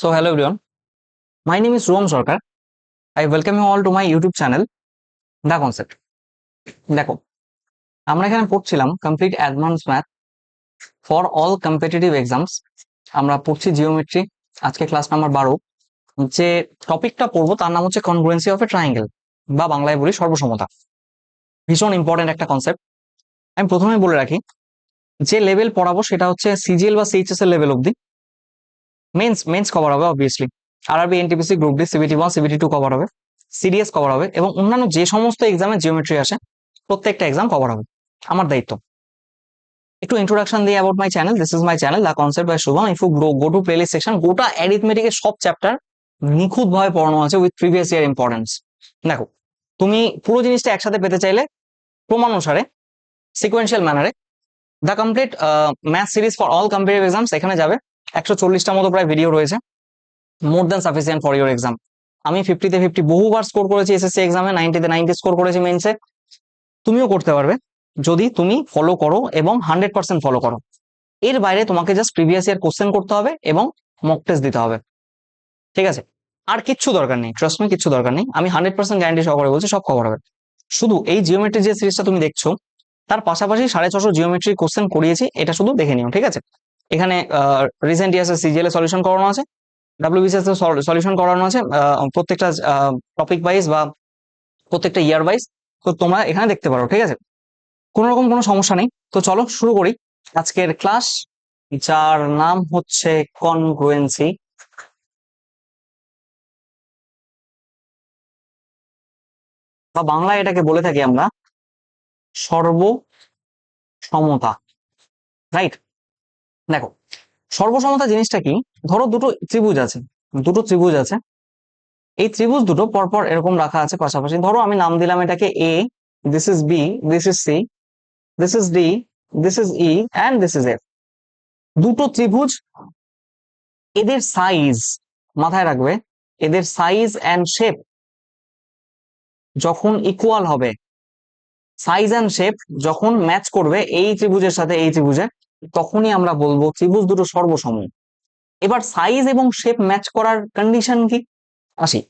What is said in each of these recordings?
So hello everyone. My name is Ruam Sarkar. I welcome you all to my YouTube channel, The Concept. দেখো আমরা এখানে পড়ছিলাম complete advance math for all competitive exams আমরা পড়ছি geometry আজকে class number বারো যে টপিকটা পড়ব তার নাম হচ্ছে কনগ্রুয়েন্সি অফ এ ট্রায়াঙ্গেল বা বাংলায় বলি সর্বসমতা ভীষণ ইম্পর্টেন্ট একটা কনসেপ্ট আমি প্রথমে বলে রাখি যে লেভেল পড়াবো সেটা হচ্ছে সিজিএল বা সিএইচএস এর লেভেল অবধি মেন্স মেন্স কভার হবে obviously RRB NTPC group D CBT one CBT two cover হবে সিডিএস কভার হবে, এবং অন্যান্য যে সমস্ত এক্সামে জিওমেট্রি আসে, প্রত্যেকটা এক্সাম কভার হবে, আমার দায়িত্ব। একটু ইন্ট্রোডাকশন দিয়ে about my channel this is my channel the concept by Shubham if you grow go to playlist section গোটা অ্যারিথমেটিকের সব চ্যাপ্টার নিখুঁত ভাবে পড়ানো আছে উইথ প্রিভিয়াস ইয়ার ইম্পর্টেন্স দেখো, তুমি পুরো জিনিসটা একসাথে পেতে চাইলে ক্রমানুসারে sequential ম্যানারে the complete math series for all competitive exams এখানে যাবে। একশো চল্লিশটার মতো প্রায় ভিডিও রয়েছে। More than sufficient for your exam আমি ফিফটিতে ফিফটি বহুবার স্কোর করেছি এসএসসি এক্সামে নাইনটিতে নাইনটি স্কোর করেছি মেন্সে তুমিও করতে পারবে। যদি তুমি ফলো করো এবং হান্ড্রেড পার্সেন্ট ফলো করো। এর বাইরে তোমাকে জাস্ট প্রিভিয়াস ইয়ার কোশ্চেন করতে হবে এবং মক টেস্ট দিতে হবে। ঠিক আছে? আর কিচ্ছু দরকার নেই। ট্রাস্ট মি কিচ্ছু দরকার নেই। আমি হান্ড্রেড পার্সেন্ট গ্যারান্টি সহকারে বলছি, সব কভার হবে। শুধু এই জিওমেট্রি যে সিরিজটা তুমি দেখছ, তার পাশাপাশি সাড়ে ছশো জিওমেট্রি কোশ্চেন করিয়েছি, এটা শুধু দেখে নিও। ঠিক আছে? এখানে রিসেন্ট ইয়ার্সের সিজিএল এ সলিউশন করানো আছে ডাব্লিউবিসিএস এর সলিউশন করানো আছে প্রত্যেকটা টপিক ওয়াইজ বা প্রত্যেকটা ইয়ার ওয়াইজ তো তোমরা এখানে দেখতে পারো, ঠিক আছে? কোনো রকম কোনো সমস্যা নেই। তো চলো শুরু করি। আজকের ক্লাস যার নাম হচ্ছে কনগ্রুয়েন্সি বা বাংলায় এটাকে বলে থাকি আমরা সর্ব সমতা রাইট দেখো, সর্বসমতা জিনিসটা কি? ধরো দুটো ত্রিভুজ আছে, দুটো ত্রিভুজ আছে। এই ত্রিভুজ দুটো পরপর এরকম রাখা আছে পাশাপাশি। ধরো আমি নাম দিলাম এটাকে A this is B this is C this is D this is E and this is F দুটো ত্রিভুজ এদের সাইজ মাথায় রাখবে, এদের সাইজ অ্যান্ড শেপ যখন ইকুয়াল হবে। সাইজ অ্যান্ড শেপ যখন ম্যাচ করবে এই ত্রিভুজের সাথে, এই ত্রিভুজের তখনই আমরা বলব ত্রিভুজ দুটো সর্বসম এবার সাইজ এবং শেপ ম্যাচ করার কন্ডিশন কি? আসি।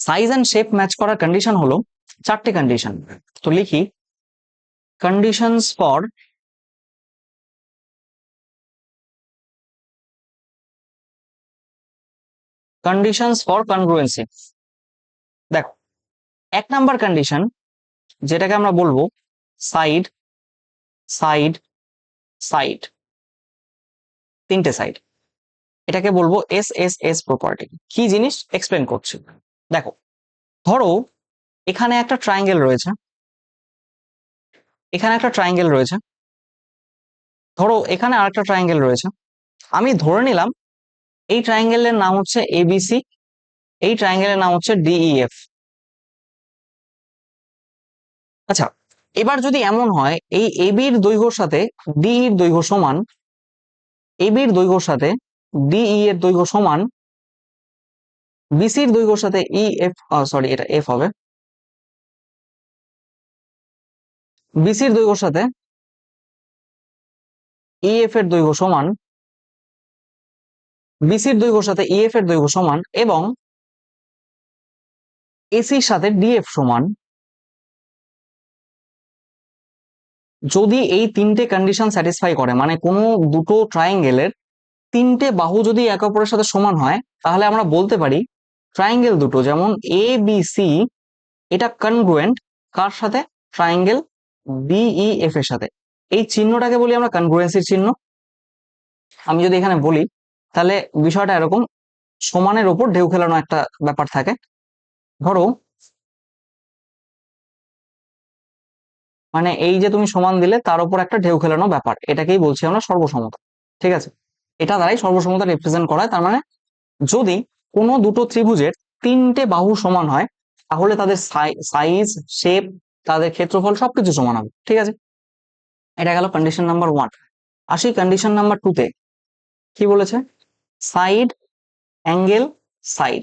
সাইজ অ্যান্ড শেপ ম্যাচ করার কন্ডিশন হলো চারটে কন্ডিশন তো লিখি conditions for conditions for congruency দেখো, এক নাম্বার কন্ডিশন যেটাকে আমরা বলব সাইড সাইড সাইড তিনটে সাইড এটাকে বলব এস এস এস প্রপার্টি কি জিনিস? এক্সপ্লেন করছি। দেখো, ধরো এখানে একটা ট্রায়াঙ্গেল রয়েছে। এখানে একটা ট্রায়াঙ্গেল রয়েছে। ধরো এখানে আরেকটা ট্রায়াঙ্গেল রয়েছে। আমি ধরে নিলাম এই ট্রায়াঙ্গেলের নাম হচ্ছে এবিসি এই ট্রায়াঙ্গেলের নাম হচ্ছে ডিইএফ আচ্ছা এবার যদি এমন হয়, এই এবির দৈর্ঘ্যর সাথে ডিই এর দৈর্ঘ্য সমান এবির দৈর্ঘ্যর সাথে ডিই এর দৈর্ঘ্য সমান বিসির দৈর্ঘ্যর সাথে ই এফ সরি এটা এফ হবে বিসির দৈর্ঘ্যর সাথে ইএফ এর দৈর্ঘ্য সমান বিসির দৈর্ঘ্যর সাথে ইএফ এর দৈর্ঘ্য সমান এবং এসির সাথে ডিএফ সমান যদি এই তিনটে কন্ডিশন স্যাটিসফাই করে মানে কোনো দুটো ট্রায়াঙ্গেলের তিনটে বাহু যদি একে অপরের সাথে সমান হয়, তাহলে আমরা বলতে পারি ট্রায়াঙ্গেল দুটো, যেমন এ বি সি এটা কনগ্রুয়েন্ট কার সাথে? ট্রায়াঙ্গেল বিই এফ এর সাথে। এই চিহ্নটাকে বলি আমরা কনগ্রুয়েন্সির চিহ্ন। আমি যদি এখানে বলি, তাহলে বিষয়টা এরকম, সমানের ওপর ঢেউ খেলানো একটা ব্যাপার থাকে। ধরো মানে এই যে তুমি সমান দিলে, তার উপর একটা ঢেউ খেলানো ব্যাপার। এটাকেই বলছি আমরা সর্বসমতা। ঠিক আছে? এটা দ্বারাই সর্বসমতা রিপ্রেজেন্ট করায়। তার মানে যদি কোনো দুটো ত্রিভুজের তিনটে বাহু সমান হয়, তাহলে তাদের সাইজ শেপ তাদের ক্ষেত্রফল সবকিছু সমান হবে। ঠিক আছে? এটা গেল কন্ডিশন নাম্বার ওয়ান আসি কন্ডিশন নাম্বার টুতে কি বলেছে? সাইড অ্যাঙ্গেল সাইড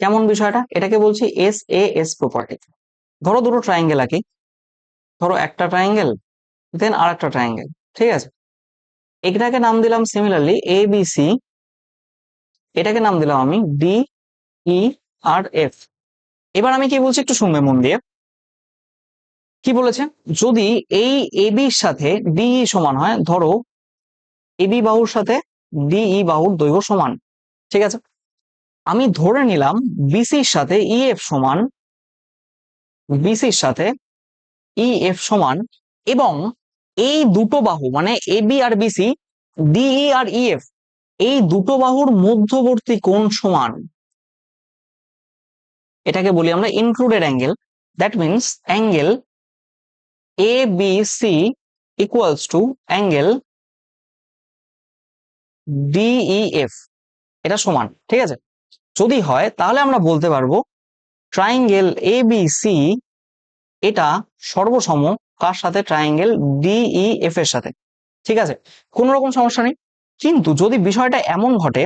কেমন বিষয়টা? এটাকে বলছি এস এ এস প্রপার্টি ধরো দুটো ট্রায়াঙ্গেল আঁকি। ধরো একটা ট্রায়াঙ্গেল দেন আর একটা ট্রায়াঙ্গেল ঠিক আছে? এটাকে নাম দিলাম সিমিলারলি এ বি সি এটাকে নাম দিলাম আমি ডি ই আর এফ এবার আমি কি বলছি একটু শুনবে মন দিয়ে? কি বলেছে? যদি এই এ এবির সাথে ডিই সমান হয়, ধরো এবি বাহুর সাথে ডিই বাহুর দৈর্ঘ্য সমান, ঠিক আছে? আমি ধরে নিলাম বিসির সাথে ইএফ সমান বিসির সাথে ইএফ সমান এবং এই দুটো বাহু মানে এবি আর বিসি ডিই আর ইএফ এই দুটো বাহুর মধ্যবর্তী কোণ সমান। এটাকে বলি আমরা included angle that means angle A B C equals to angle DEF এটা সমান, ঠিক আছে? যদি হয়, তাহলে আমরা বলতে পারব ট্রাইঙ্গেল এ বি সি এটা সর্বসম কার সাথে? ট্রাইঙ্গেল ডিইএফ এর সাথে। ঠিক আছে? কোনো রকম সমস্যা নেই। কিন্তু যদি বিষয়টা এমন ঘটে,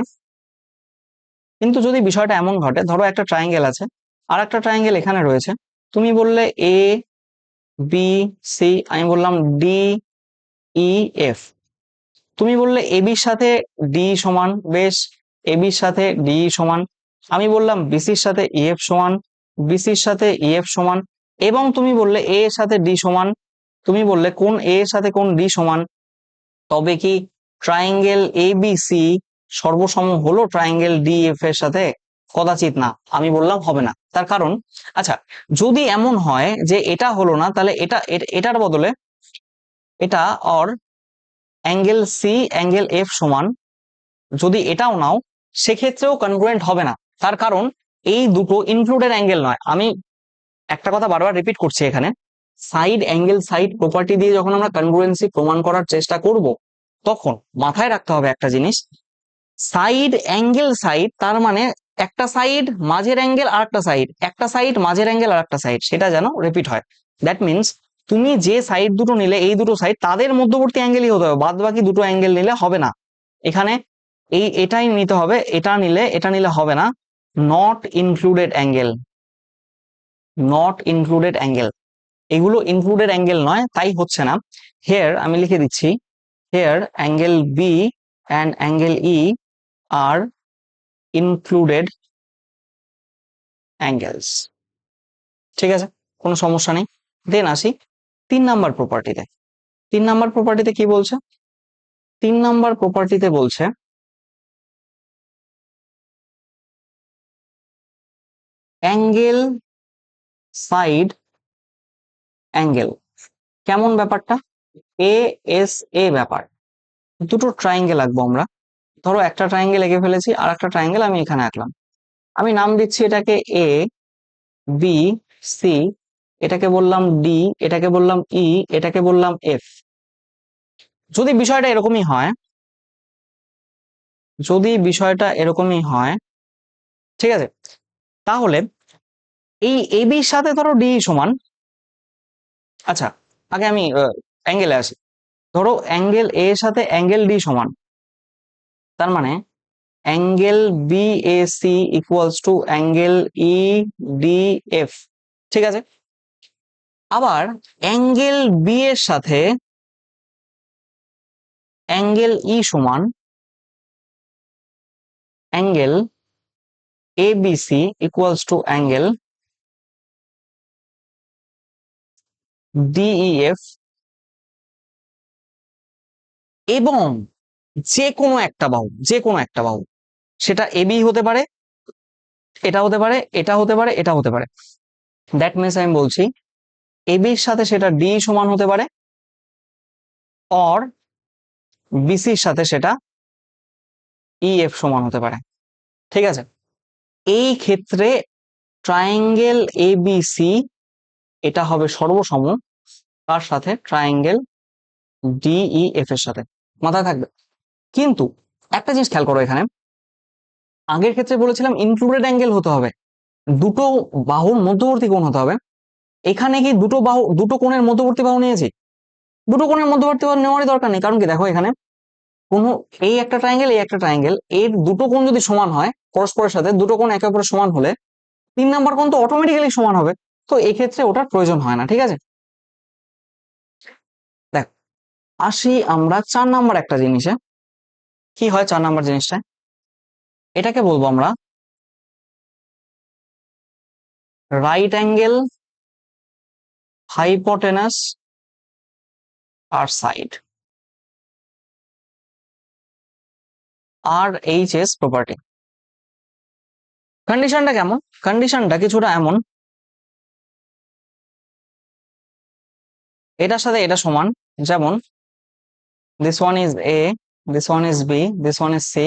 কিন্তু যদি বিষয়টা এমন ঘটে, ধরো একটা ট্রাইঙ্গেল আছে, আর একটা ট্রাইঙ্গেল এখানে রয়েছে, তুমি বললে এ বি সি আমি বললাম ডি ই এফ তুমি বললে এ বির সাথে ডি সমান, বেশ এ বির সাথে ডি সমান। আমি বললাম বিসির সাথে ইএফ সমান। বিসির সাথে ইএফ সমান এবং তুমি বললে এ এর সাথে ডি সমান, তুমি বললে কোন এ এর সাথে কোন ডি সমান, তবে কি ট্রাইঙ্গেল এ বি সি সর্বসম হলো ট্রাইঙ্গেল ডি এফ এর সাথে? কদাচিৎ না, আমি বললাম হবে না। তার কারণ আচ্ছা যদি এমন হয় যে এটা হলো না, তাহলে এটা এটার বদলে এটা or angle C angle F সমান, যদি এটাও নাও, সেক্ষেত্রেও কনগ্রুয়েন্ট হবে না। তার কারণ এই দুটো ইনক্লুডেড অ্যাঙ্গেল নয়। আমি একটা কথা বারবার রিপিট করছি এখানে। সাইড অ্যাঙ্গেল সাইড প্রপার্টি দিয়ে যখন আমরা কনগ্রুয়েন্সি প্রমাণ করার চেষ্টা করব, তখন মাথায় রাখতে হবে একটা জিনিস। সাইড অ্যাঙ্গেল সাইড তার মানে একটা সাইড মাঝের অ্যাঙ্গেল আর একটা সাইড একটা সাইড মাঝের অ্যাঙ্গেল আর একটা সাইড সেটা যেন রিপিট হয়। দ্যাট মিনস তুমি যে সাইড দুটো নিলে, এই দুটো সাইড তাদের মধ্যবর্তী অ্যাঙ্গেলই হতে হবে বাদ বাকি দুটো অ্যাঙ্গেল নিলে হবে না। এখানে এই এটাই নিতে হবে, এটা নিলে এটা নিলে হবে না। Not included angle not included angle এগুলো ইনক্লুডেড অ্যাঙ্গেল নয়, তাই হচ্ছে না। হেয়ার আমি লিখে দিচ্ছি here angle B and angle E are included angles ঠিক আছে? কোনো সমস্যা নেই। দেন আসি তিন নাম্বার প্রপার্টিতে তিন নাম্বার প্রপার্টিতে কি বলছে? তিন নাম্বার প্রপার্টিতে বলছে অ্যাঙ্গেল সাইড, অ্যাঙ্গেল। কেমন ব্যাপারটা? এ এস এ ব্যাপার। দুটো ট্রায়াঙ্গেল আঁকবো আমরা। ধরো একটা ট্রায়াঙ্গেল এঁকে ফেলেছি আর একটা ট্রায়াঙ্গেল আমি এখানে আঁকলাম। আমি নাম দিচ্ছি এটাকে এ বি সি এটাকে বললাম ডি এটাকে বললাম ই এটাকে বললাম এফ যদি বিষয়টা এরকমই হয়, যদি বিষয়টা এরকমই হয়, ঠিক আছে? তাহলে এই এবির সাথে ধরো ডি সমান। আচ্ছা আগে আমি অ্যাঙ্গেলে আসি। ধরো অ্যাঙ্গেল এ এর সাথে অ্যাঙ্গেল ডি সমান। তার মানে angle B A C equals to angle E D F ঠিক আছে? আবার অ্যাঙ্গেল বি এর সাথে অ্যাঙ্গেল ই সমান angle A B C equals to angle DEF এবং যে কোনো একটা বাহু যে কোনো একটা বাহু, সেটা এবি হতে পারে, এটা হতে পারে, এটা হতে পারে, এটা হতে পারে। দ্যাট মিনস আমি বলছি এবির সাথে সেটা ডি সমান হতে পারে অর বিসির সাথে সেটা ইএফ সমান হতে পারে। ঠিক আছে? এই ক্ষেত্রে ট্রায়াঙ্গেল সি এটা হবে সর্বসম, তার সাথে ট্রায়াঙ্গেল ডিইএফ এর সাথে মাথায় থাকবে। কিন্তু একটা জিনিস খেয়াল করো এখানে, আগের ক্ষেত্রে বলেছিলাম ইনক্লুডেড অ্যাঙ্গেল হতে হবে, দুটো বাহুর মধ্যবর্তী কোণ হতে হবে। এখানে কি দুটো বাহু, দুটো কোণের মধ্যবর্তী বাহু নিয়েছি? দুটো কোণের মধ্যবর্তী বাহু নেওয়ারই দরকার নেই, কারণ কি দেখো এখানে কোনো এই একটা ট্রায়াঙ্গেল এই একটা ট্রায়াঙ্গেল এর দুটো কোণ যদি সমান হয়, পরস্পরের সাথে দুটো কোণ একে অপরের সমান হলে তিন নাম্বার কোণ তো অটোমেটিক্যালি সমান হবে। তো এক্ষেত্রে ওটার প্রয়োজন হয় না, ঠিক আছে? দেখ, আসি আমরা চার নাম্বার একটা জিনিসে। কি হয় চার নাম্বার জিনিসটা? এটাকে বলব আমরা রাইট অ্যাঙ্গেল হাইপোটেনাস আর সাইড আর এইচ এস প্রপার্টি কন্ডিশনটা কেমন? কন্ডিশনটা কিছুটা এমন। এটার সাথে এটা সমান, যেমন this one is A this one is B this one is C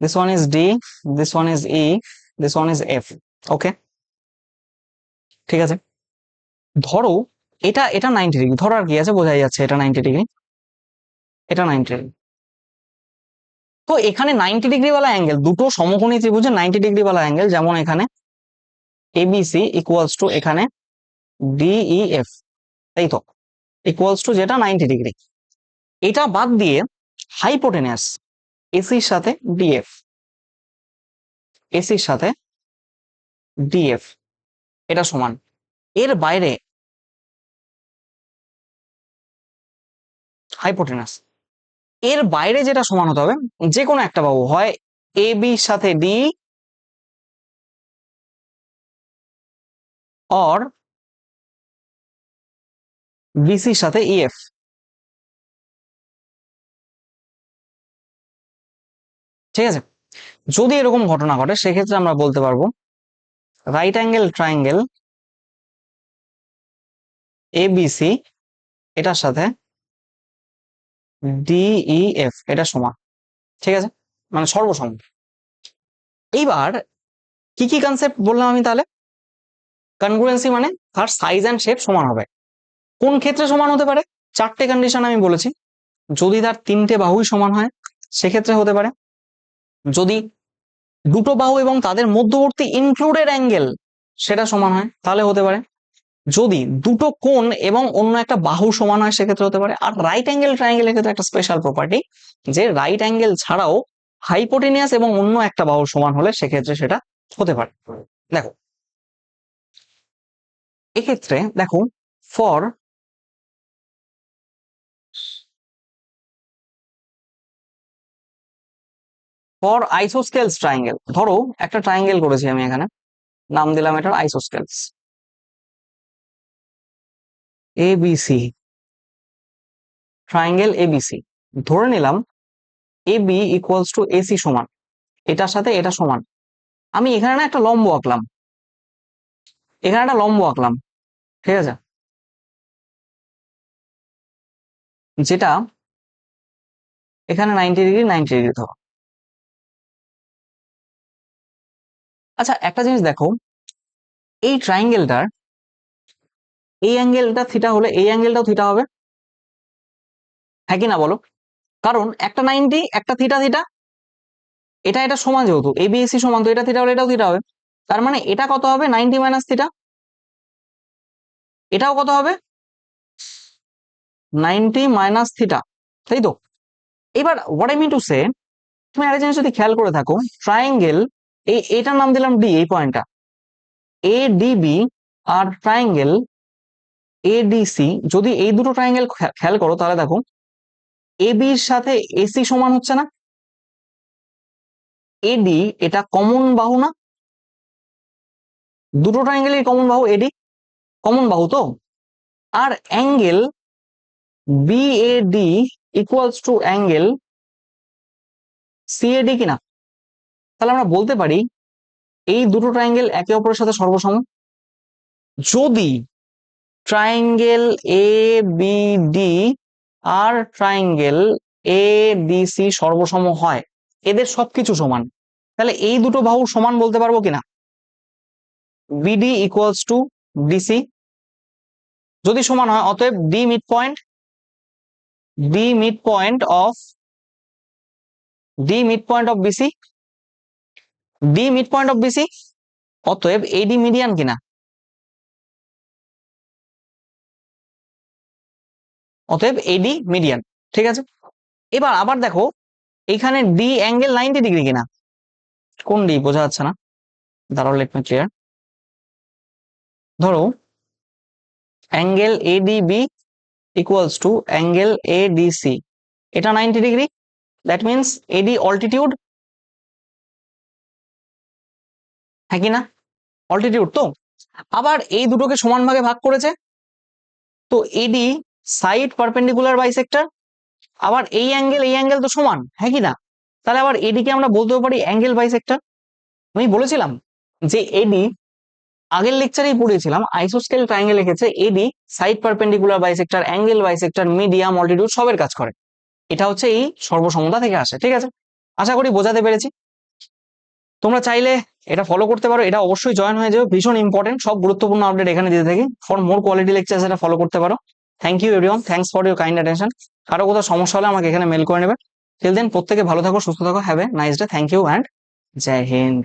this one is D this one is E this one is F okay ঠিক আছে? ধরো, এটা এটা নাইনটি ডিগ্রি ধরো আর কি আছে? বোঝাই যাচ্ছে এটা নাইনটি ডিগ্রি এটা নাইনটি ডিগ্রি তো এখানে নাইনটি ডিগ্রি ওয়ালা অ্যাঙ্গেল দুটো সমকোণী ত্রিভুজে নাইনটি ডিগ্রি ওয়ালা অ্যাঙ্গেল যেমন এখানে এবিসি ইকুয়ালস টু এখানে ডিইএফ তাই তো? ইকুয়ালস টু যেটা নাইনটি ডিগ্রি এটা বাদ দিয়ে হাইপোটেনাস এসির সাথে ডিএফ এসির সাথে ডিএফ এটা সমান। এর বাইরে হাইপোটেনাস এর বাইরে যেটা সমান হতে হবে যে কোনো একটা বাহু হয় এ বির সাথে ডি অর বিসির সাথে ইএফ ঠিক আছে? যদি এরকম ঘটনা ঘটে, সেক্ষেত্রে আমরা বলতে পারব রাইট অ্যাঙ্গেল ট্রায়াঙ্গেল এবিসি এটার সাথে ডিইএফ এটা সমান। ঠিক আছে? মানে সর্বসম। এইবার কি কি কনসেপ্ট বললাম আমি তাহলে? কনগ্রুয়েন্সি মানে তার সাইজ অ্যান্ড শেপ সমান হবে। কোন ক্ষেত্রে সমান হতে পারে? চারটে কন্ডিশন আমি বলেছি। যদি তার তিনটে বাহুই সমান হয়, সেক্ষেত্রে হতে পারে। যদি দুটো বাহু এবং তাদের মধ্যবর্তী ইনক্লুডেড অ্যাঙ্গেল সেটা সমান হয়, তাহলে হতে পারে। যদি দুটো কোণ এবং অন্য একটা বাহু সমান হয়, সেক্ষেত্রে হতে পারে। আর রাইট অ্যাঙ্গেল ট্রায়াঙ্গেলের ক্ষেত্রে একটা স্পেশাল প্রপার্টি যে রাইট অ্যাঙ্গেল ছাড়াও হাইপোটেনিয়াস এবং অন্য একটা বাহু সমান হলে সেক্ষেত্রে সেটা হতে পারে। দেখো, এক্ষেত্রে দেখো ফর ফর আইসোস্কেলস ট্রায়াঙ্গেল ধরো একটা ট্রায়াঙ্গেল করেছি আমি এখানে, নাম দিলাম এটার আইসোস্কেলস এবিসি ট্রায়াঙ্গেল এবিসি ধরে নিলাম A B equals to AC সমান। এটার সাথে এটা সমান। আমি এখানে না একটা লম্ব আঁকলাম। এখানে একটা লম্ব আঁকলাম। ঠিক আছে? যেটা এখানে নাইনটি ডিগ্রি নাইনটি ডিগ্রি ধরো। আচ্ছা একটা জিনিস দেখো। এই ট্রায়াঙ্গেলটার এই অ্যাঙ্গেলটা থিটা হলে এই অ্যাঙ্গেলটাও থিটা হবে। হ্যাঁ কি না বলো? কারণ একটা নাইনটি একটা থিটা থিটা এটা এটা সমান যেহেতু এ বি সি সমান, তো এটা থিটা হলে এটাও থিটা হবে। তার মানে এটা কত হবে? নাইনটি মাইনাস থিটা এটাও কত হবে? নাইনটি মাইনাস থিটা তাই তো? এবার what I mean to say তুমি আরেক জিনিস যদি খেয়াল করে থাকো ট্রায়াঙ্গেল এই, এটার নাম দিলাম ডি এই পয়েন্টটা এ ডিবি আর ট্রায়াঙ্গেল এডিসি যদি এই দুটো ট্রায়াঙ্গেল খেয়াল করো তাহলে দেখো এ বির সাথে এসি সমান হচ্ছে না। এডি এটা কমন বাহু না। দুটো ট্রায়াঙ্গেলের কমন বাহু এডি কমন বাহু তো? আর angle BAD equals to angle CAD কিনা? তাহলে আমরা বলতে পারি, এই দুটো ট্রায়াঙ্গেল একে অপরের সাথে সর্বসম। যদি ট্রায়াঙ্গেল এ বি ডি আর ট্রায়াঙ্গেল এ সি সর্বসম হয়। এদের সবকিছু সমান। তাহলে এই দুটো বাহু সমান বলতে পারব কিনা? বিডি ইকুয়ালস টু ডিসি যদি সমান হয়, অতএব D midpoint D midpoint of D midpoint of BC D midpoint of BC অতএব এডি মিডিয়ান কিনা? অতএব এডি মিডিয়ান ঠিক আছে? এবার আবার দেখো এইখানে ডি অ্যাঙ্গেল নাইনটি ডিগ্রি কিনা। কোন ডি বোঝা যাচ্ছে না। দাঁড়াও লেট মি ক্লিয়ার ধরো angle ADB equals to angle ADC এটা ninety degree that means AD altitude হ্যাঁ কি না? অল্টিটিউড তো। আবার এই দুটোকে সমান ভাগে ভাগ করেছে। তো এডি সাইড পারপেন্ডিকুলার বাইসেক্টর আবার এই অ্যাঙ্গেল এই অ্যাঙ্গেল তো সমান হ্যাঁ কি না? তাহলে আবার এডিকে আমরা বলতেও পারি অ্যাঙ্গেল বাইসেক্টর আমি বলেছিলাম যে এডি, আগের লেকচারেই পড়িয়েছিলাম আইসোস্কেল ট্রায়াঙ্গেল লিখেছে AD side perpendicular bisector angle bisector medium altitude সবের কাজ করে। এটা হচ্ছে এই সর্বসমতা থেকে আসে, ঠিক আছে? আশা করি বোঝাতে পেরেছি। তোমরা চাইলে এটা ফলো করতে পারো, এটা অবশ্যই জয়েন হয়ে যাবে, ভীষণ ইম্পর্টেন্ট সব গুরুত্বপূর্ণ আপডেট এখানে দিতে থাকি। ফর মোর কোয়ালিটি লেকচার এটা ফলো করতে পারো। Thank you everyone thanks for your kind attention কারও কোথাও সমস্যা হলে আমাকে এখানে মেল করে নেবে টিল দেন প্রত্যেকে ভালো থাকো, সুস্থ থাকো have a nice day thank you and Joy Hind